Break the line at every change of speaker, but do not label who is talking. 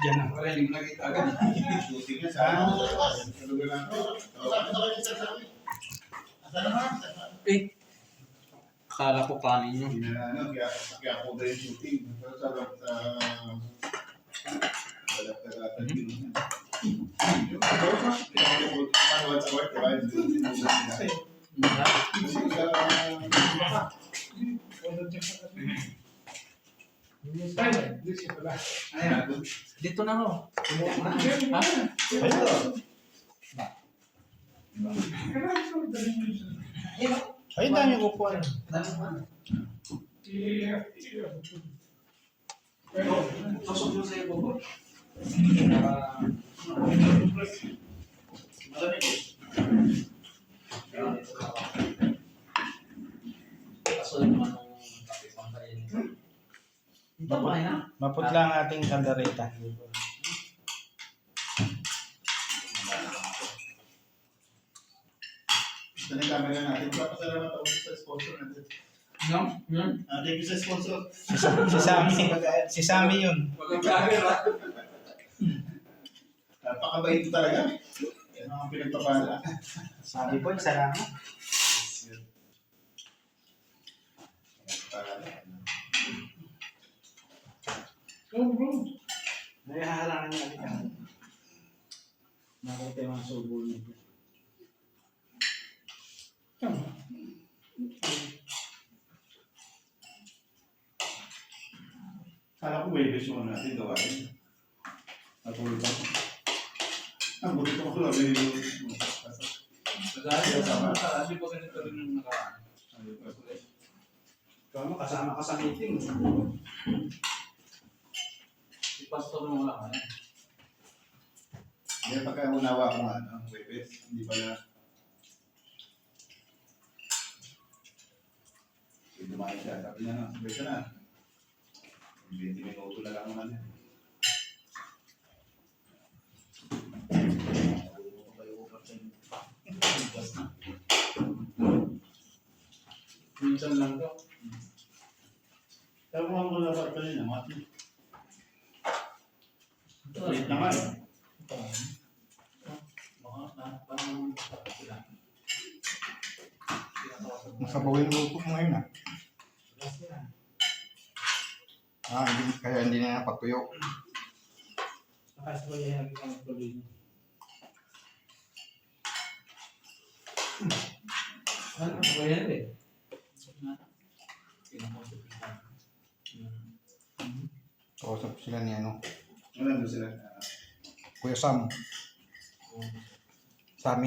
dyan ah.
Wala, hindi mo nakita agad.
Shooting niya sa ano. Sa lugar natin.
Eh, akala ko kanin yun.
Na ano, kaya, kaya ako na yung shooting. Pero sa sa sa laptop yun. Yung ano, paano sa work, diba? Yung Ayan,
Dito na ho. Ha?
Ayun dami upuan.
Pasok mo sa iyo, Bobo.
Kaso naman Ito ba na?
Maputla ang ating kaldereta.
Ito na yung camera natin. Papasalamat ako sa sponsor natin.
Yan, yan.
Ah, thank you sa sponsor.
Si, Sammy, si Sammy yun.
Walang camera.
Napakabait talaga. Yan ang pinagpapala.
Sabi po, salamat.
Nahaharangan niya ulit ako. Nakita yung mga subo nito.
Kala ko may gusto natin gawain. Natulog ako. Ang buti ko ko lang.
Madali sa mga hindi po ganito rin yung nakaraan.
Kamo kasama ka sa meeting.
Pastor mo lang, ano?
Hindi pagka unawa ko nga ang webet. Hindi pala. Hindi dumayo siya. Sabi niya na, sabay ka na. 20 minuto na lang naman yan.
Minsan lang to.
Pero kung ako nalabat kanina, mati. Wait naman.
Masabawin yung luto mo ngayon ah. Ah, hindi, kaya hindi na napatuyo.
Nakasabay yan ang tuloy. Ano ba yan eh?
Kausap sila ni ano? Kuya Sam, sa.